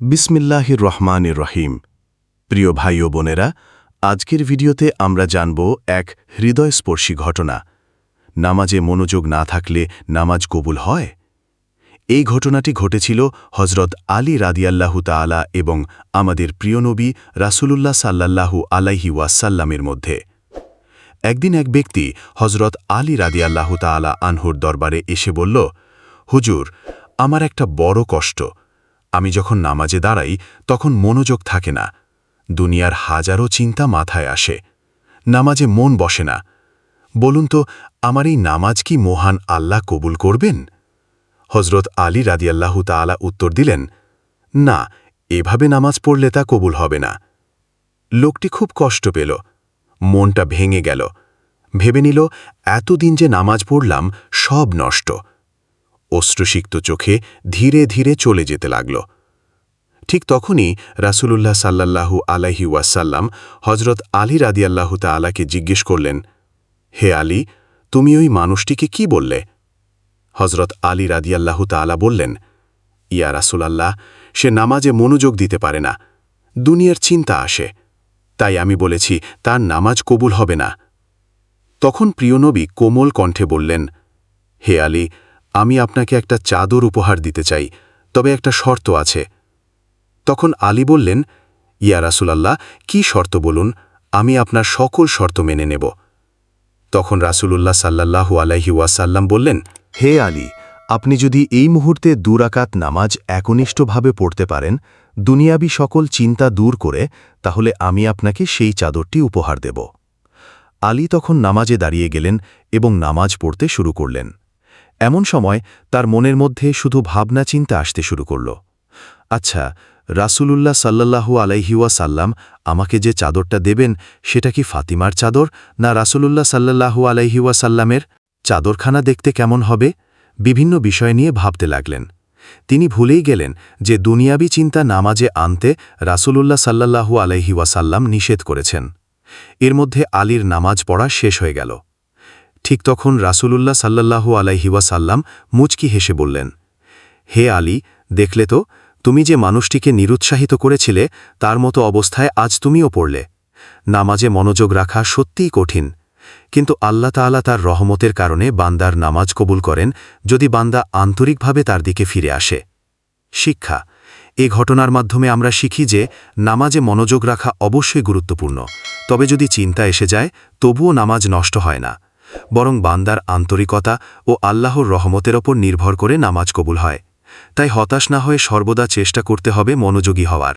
বিসমিল্লাহির রহমানির রহিম। প্রিয় ভাই ও বোনেরা, আজকের ভিডিওতে আমরা জানব এক হৃদয়স্পর্শী ঘটনা। নামাজে মনোযোগ না থাকলে নামাজ কবুল হয়? এই ঘটনাটি ঘটেছিল হজরত আলী রাদিয়াল্লাহু তাআলা এবং আমাদের প্রিয় নবী রাসূলুল্লাহ সাল্লাল্লাহু আলাইহি ওয়াসাল্লামের মধ্যে। একদিন এক ব্যক্তি হজরত আলী রাদিয়াল্লাহু তাআলা আনহুর দরবারে এসে বলল, হুজুর, আমার একটা বড় কষ্ট। আমি যখন নামাজে দাঁড়াই, তখন মনোযোগ থাকে না। দুনিয়ার হাজারো চিন্তা মাথায় আসে। নামাজে মন বসে না। বলুন তো, আমার এই নামাজ কি মহান আল্লাহ কবুল করবেন? হজরত আলী রাদিয়াল্লাহু তাআলা উত্তর দিলেন, না, এভাবে নামাজ পড়লে তা কবুল হবে না। লোকটি খুব কষ্ট পেল। মনটা ভেঙে গেল। ভেবে নিল, এতদিন যে নামাজ পড়লাম, সব নষ্ট। অশ্রুসিক্ত চোখে ধীরে ধীরে চলে যেতে লাগল। ঠিক তখনই রাসূলুল্লাহ সাল্লাল্লাহু আলাইহি ওয়াসাল্লাম হজরত আলী রাদিয়াল্লাহু তাআলাকে জিজ্ঞেস করলেন, হে আলী, তুমি ওই মানুষটিকে কি বললে? হজরত আলী রাদিয়াল্লাহু তাআলা বললেন, ইয়া রাসূলাল্লাহ, সে নামাজে মনোযোগ দিতে পারে না। দুনিয়ার চিন্তা আসে। তাই আমি বলেছি, তার নামাজ কবুল হবে না। তখন প্রিয়নবী কোমল কণ্ঠে বললেন, হে আলী আমি আপনাকে একটা চাদর উপহার দিতে চাই, তবে একটা শর্ত আছে। তখন আলী বললেন, ইয়া রাসুলাল্লাহ, কি শর্ত বলুন? আমি আপনার সকল শর্ত মেনে নেব। তখন রাসূলুল্লাহ সাল্লাল্লাহু আলাইহি ওয়াসাল্লাম বললেন, হে আলী, আপনি যদি এই মুহূর্তে দুরাকাত নামাজ একনিষ্ঠভাবে পড়তে পারেন, দুনিয়াবি সকল চিন্তা দূর করে, তাহলে আমি আপনাকে সেই চাদরটি উপহার দেব। আলী তখন নামাজে দাঁড়িয়ে গেলেন এবং নামাজ পড়তে শুরু করলেন। এমন সময় তার মনের মধ্যে শুধু ভাবনা চিন্তা আসতে শুরু করল। আচ্ছা রাসূলুল্লাহ সাল্লাল্লাহু আলাইহিওয়া সাল্লাম আমাকে যে চাদরটা দেবেন, সেটা কি ফাতিমার চাদর না রাসূলুল্লাহ সাল্লাল্লাহু আলাইহিওয়া সাল্লামের চাদরখানা দেখতে কেমন হবে? বিভিন্ন বিষয় নিয়ে ভাবতে লাগলেন। তিনি ভুলেই গেলেন যে দুনিয়াবি চিন্তা নামাজে আনতে রাসূলুল্লাহ সাল্লাল্লাহু আলাইহি ওয়াসাল্লাম নিষেধ করেছেন। এর মধ্যে আলীর নামাজ পড়া শেষ হয়ে গেল। ঠিক তখন রাসূলুল্লাহ সাল্লাল্লাহু আলাইহি ওয়াসাল্লাম মুচকি হেসে বললেন, হে আলী, দেখলে তো, তুমি যে মানুষটিকে নিরুৎসাহিত করেছিলে, তার মতো অবস্থায় আজ তুমিও পড়লে। নামাজে মনোযোগ রাখা সত্যিই কঠিন। কিন্তু আল্লাহ তাআলা তার রহমতের কারণে বান্দার নামাজ কবুল করেন যদি বান্দা আন্তরিকভাবে তার দিকে ফিরে আসে। শিক্ষা, এ ঘটনার মাধ্যমে আমরা শিখি যে নামাজে মনোযোগ রাখা অবশ্যই গুরুত্বপূর্ণ। তবে যদি চিন্তা এসে যায়, তবুও নামাজ নষ্ট হয় না। বরং বান্দার আন্তরিকতা ও আল্লাহর রহমতের ওপর নির্ভর করে নামাজ কবুল হয়। তাই হতাশ না হয়ে সর্বদা চেষ্টা করতে হবে মনোযোগী হওয়ার।